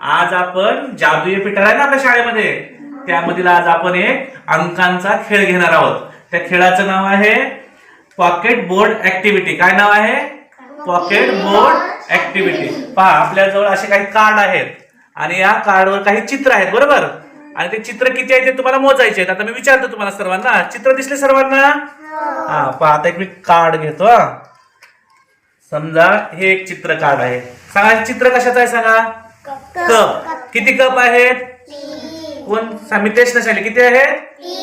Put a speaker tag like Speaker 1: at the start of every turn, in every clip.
Speaker 1: आज आपण जादुई पिटर आहे ना आपल्या शाळेमध्ये? त्यामधील आज आपण एक अंकांचा खेळ घेणार आहोत. त्या खेळाचं नाव आहे पॉकेट बोर्ड ऍक्टिव्हिटी काय नाव आहे? पॉकेट बोर्ड ऍक्टिव्हिटी पहा आपल्याजवळ असे काही कार्ड आहेत. आणि या कार्डवर काही चित्र आहेत बरोबर? आणि ते चित्र किती आहेत ते तुम्हाला मोजायचे आहेत. आता मी विचारतो तुम्हाला सर्वांना. चित्र दिसले सर्वांना? हा पहा आता एक मी कार्ड घेतो समजा हे एक चित्र कार्ड आहे. सांगा चित्र कशाचं आहे सांगा? कप. किती कप आहेत? कोण? सा- मितेश नशाले किती आहेत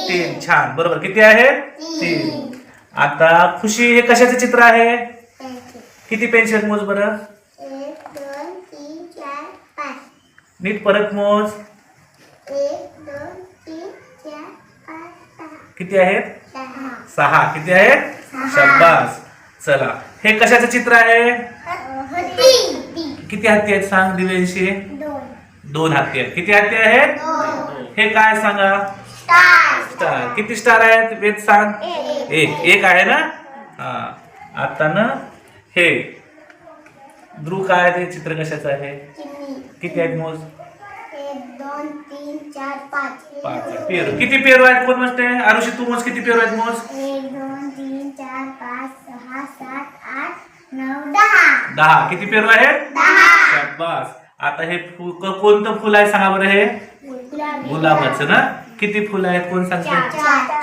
Speaker 1: तीन. छान. बरोबर. किती आहेत तीन. आता खुशी हे कशाचं चित्र आहे? किती पेन्सिल आहेत मोज बरं? नीट परत मोज. किती आहेत?
Speaker 2: सहा.
Speaker 1: किती आहेत? शब्बास चला. हे कशाचं चित्र आहे? किती हत्ती आहेत सांग दिव्यांशी?
Speaker 2: दोन.
Speaker 1: हत्ती आहेत. किती हत्ती आहेत? हे काय सांगा?
Speaker 2: स्टार.
Speaker 1: स्टार. किती स्टार आहेत? वेद सांग.
Speaker 2: एक.
Speaker 1: एक. आहे ना? हा. आता ना हे. ध्रुव काय ते? चित्र कशाचं आहे? किती आहेत मोज?
Speaker 2: एक दोन तीन चार पाच.
Speaker 1: पाच. आहे. पेरू. किती पेरू आहेत? कोण मोजते? आरुषी तू मोज किती पेरू आहेत मोज?
Speaker 2: एक दोन तीन चार पाच सहा सात आठ दहा.
Speaker 1: किती पेरू आहेत शाबास. आता हे कोणतं फुल आहे सांगा बरं हे?
Speaker 2: गुलाबी.
Speaker 1: गुलाबाचं ना? किती फुलं आहेत? कोण सांगते?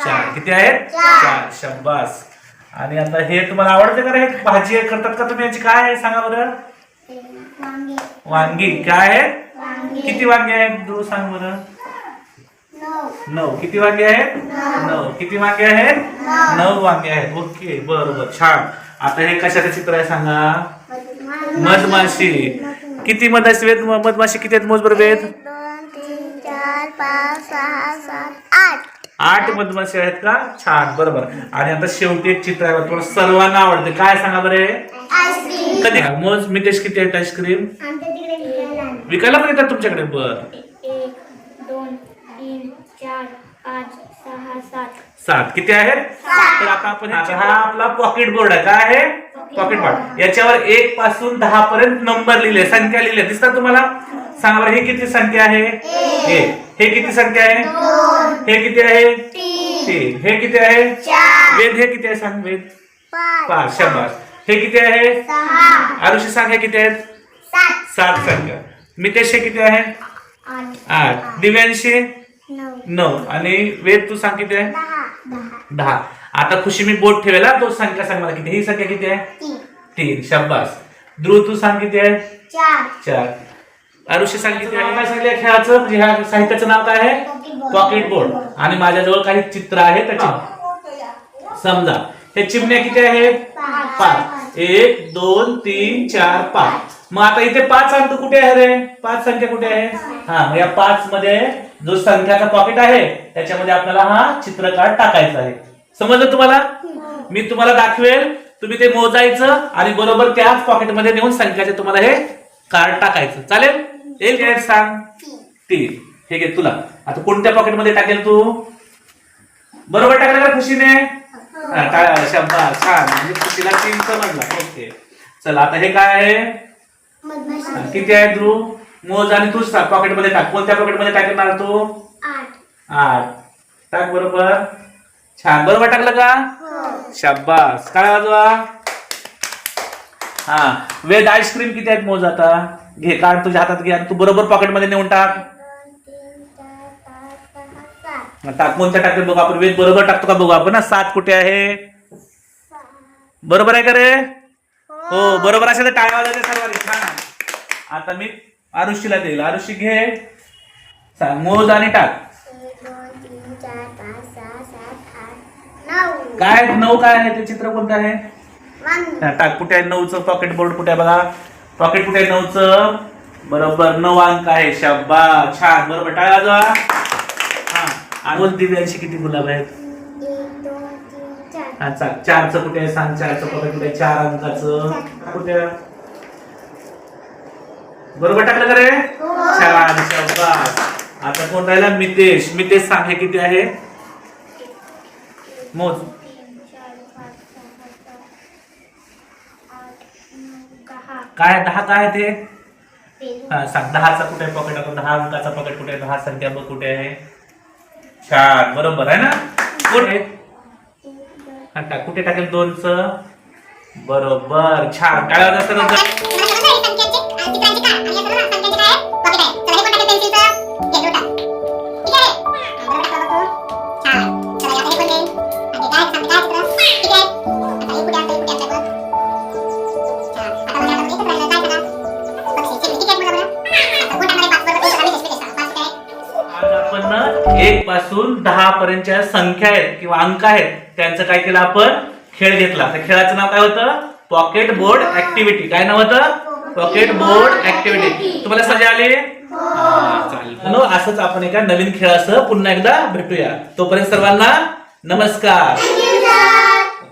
Speaker 2: चार.
Speaker 1: किती आहेत?
Speaker 2: चार.
Speaker 1: शब्बास आणि आता हे तुम्हाला आवडते का रे? हे भाजी करतात का तुम्ही याची? काय आहे? सांगा बरं.
Speaker 2: वांगे.
Speaker 1: काय आहे? किती वांगे आहेत दो सांग बरं.
Speaker 2: नऊ.
Speaker 1: किती वांगे आहेत नऊ. किती वांगे आहेत नऊ वांगे आहेत. ओके. बरोबर. छान. आता हे कशाचं चित्र आहे सांगा? मधमाशी. किती मधमाशी वेद मधमाशी किती आहेत मोज बरं वेद
Speaker 2: आठ.
Speaker 1: मधमाशी आहेत का? छान बरोबर. आणि आता शेवटी एक चित्र आहे तुम्हाला सर्वांना आवडते. काय सांगा बरं?
Speaker 2: आईस्क्रीम
Speaker 1: कधी मोज मितेश किती आहेत आईस्क्रीम
Speaker 2: विकायला
Speaker 1: पण येतात तुमच्याकडे बर.
Speaker 2: सात.
Speaker 1: किती आहेत? तर आता आपण हा आपला पॉकेट बोर्ड आहे. काय आहे? पॉकेट बोर्ड याच्यावर एक पासून दहा पर्यंत नंबर लिहिले संख्या लिहिल्या दिसतात तुम्हाला? सांगा बरं ही किती संख्या आहे? एक हे किती संख्या आहे? हे किती आहे? तीन हे किती आहे? वेद हे किती आहे? सांग वेद.
Speaker 2: पाच
Speaker 1: शंभर. हे किती आहे? आरुषी सांग हे किती आहेत?
Speaker 2: सात.
Speaker 1: संख्या. मितेश हे किती आहे?
Speaker 2: आठ.
Speaker 1: दिव्यांशी?
Speaker 2: नऊ.
Speaker 1: आणि वेद तू सांग किती आहे?
Speaker 2: दहा.
Speaker 1: आता खुशी मी बोट ठेवेल. तो संख्या सांग मला किती ही संख्या किती आहे?
Speaker 2: तीन.
Speaker 1: शब्बास. ध्रुव तू सांग किती आहे?
Speaker 2: चार.
Speaker 1: चार. आरुषी सांग किती आहे? काय सांगितलं खेळाचं? म्हणजे ह्या साहित्याचं नाव काय आहे. पॉकेट बोर्ड आणि माझ्याजवळ काही चित्र आहे त्याचे समजा. हे चिमण्या किती आहेत
Speaker 2: पाच.
Speaker 1: पाच. एक दोन तीन चार पाच. मग आता इथे पाच अंक कुठे आहे रे? पाच संख्या कुठे आहे? हा या पाच मध्ये जो संख्याचा पॉकेट आहे त्याच्यामध्ये आपल्याला हा चित्रकार टाकायचा आहे. समजलं तुम्हाला? मी तुम्हाला दाखवेल. तुम्ही ते मोजायचं आणि बरोबर त्याच पॉकेटमध्ये नेऊन संख्याचे तुम्हाला हे कार्ड टाकायचं. चालेल? एक मिनिट सांग? तीन हे घे तुला. आता कोणत्या पॉकेटमध्ये टाकेल तू? बरोबर टाकलं का खुशीने? शब्द छान. म्हणजे खुशीला तीन समजला ओके. चला आता हे काय आहे? किती आहे ध्रुव? मोज आणि तूच टाक पॉकेटमध्ये टाक. कोणत्या पॉकेटमध्ये टाकणार तू?
Speaker 2: आठ.
Speaker 1: आठ. टाक बरोबर. छान बरोबर टाकलं का शाबास. काय वाजवा? हा. वेद आईस्क्रीम किती आहेत मोज आता? घे काढ तुझ्या हातात घे. आणि तू बरोबर पॉकेटमध्ये नेऊन टाक. टाक कोणत्या टाकते बघू आपण? वेद बरोबर टाकतो का बघू आपण? ना सात कुठे आहे? बरोबर आहे का रे? हो बरोबर असेल तर टाळ्या वाजवायच्या सर्वांनी. छान. आता मी आरुषीला देईल. आरुषी घे. सांग मोज आणि टाक
Speaker 2: एक दोन तीन चार पाच सहा सात आठ नऊ
Speaker 1: काय नऊ काय आहे? ते चित्र कोणतं आहे? हा, टाक. कुठे आहे नऊचं? पॉकेट बोर्ड कुठे आहे बघा? पॉकेट कुठे आहे नऊचं? बरोबर नऊ अंक आहे. शब्बा छान. बरोबर. टाळ्या वाजवा हा. आणि बोल दिव्यांशी किती गुलाब आहेत?
Speaker 2: चार
Speaker 1: हा चाल. चारचं कुठे आहे? सांग. चारचं पॉकेट कुठे आहे? चार अंकाचं. कुठे आहे? बरोबर टाकलं का रे? छान. शाबास. आता कोण राहिला? मितेश. मितेश सांग हे किती आहे? मोज
Speaker 2: तीन चार पाच सहा सात आठ नऊ दहा
Speaker 1: काय दहा काय ते? हा सांग. दहाचा कुठे पॉकेट आपण दहा अंकाचा पॉकेट कुठे आहे? दहा संख्या बघ कुठे आहे? छान. बरोबर आहे ना? कुठे हा टाक कुठे टाकेल दोनच? बरोबर. छान. काय होत एक पासून दहा पर्यंतच्या संख्या आहेत किंवा अंक आहेत त्यांचं काय केलं आपण? खेळ घेतला. तर खेळाचं नाव काय होतं? पॉकेट बोर्ड ऍक्टिव्हिटी काय नाव होतं? पॉकेट बोर्ड ऍक्टिव्हिटी तुम्हाला सजा आली? चालेल. असंच आपण एका नवीन खेळासह पुन्हा एकदा भेटूया. तोपर्यंत सर्वांना नमस्कार.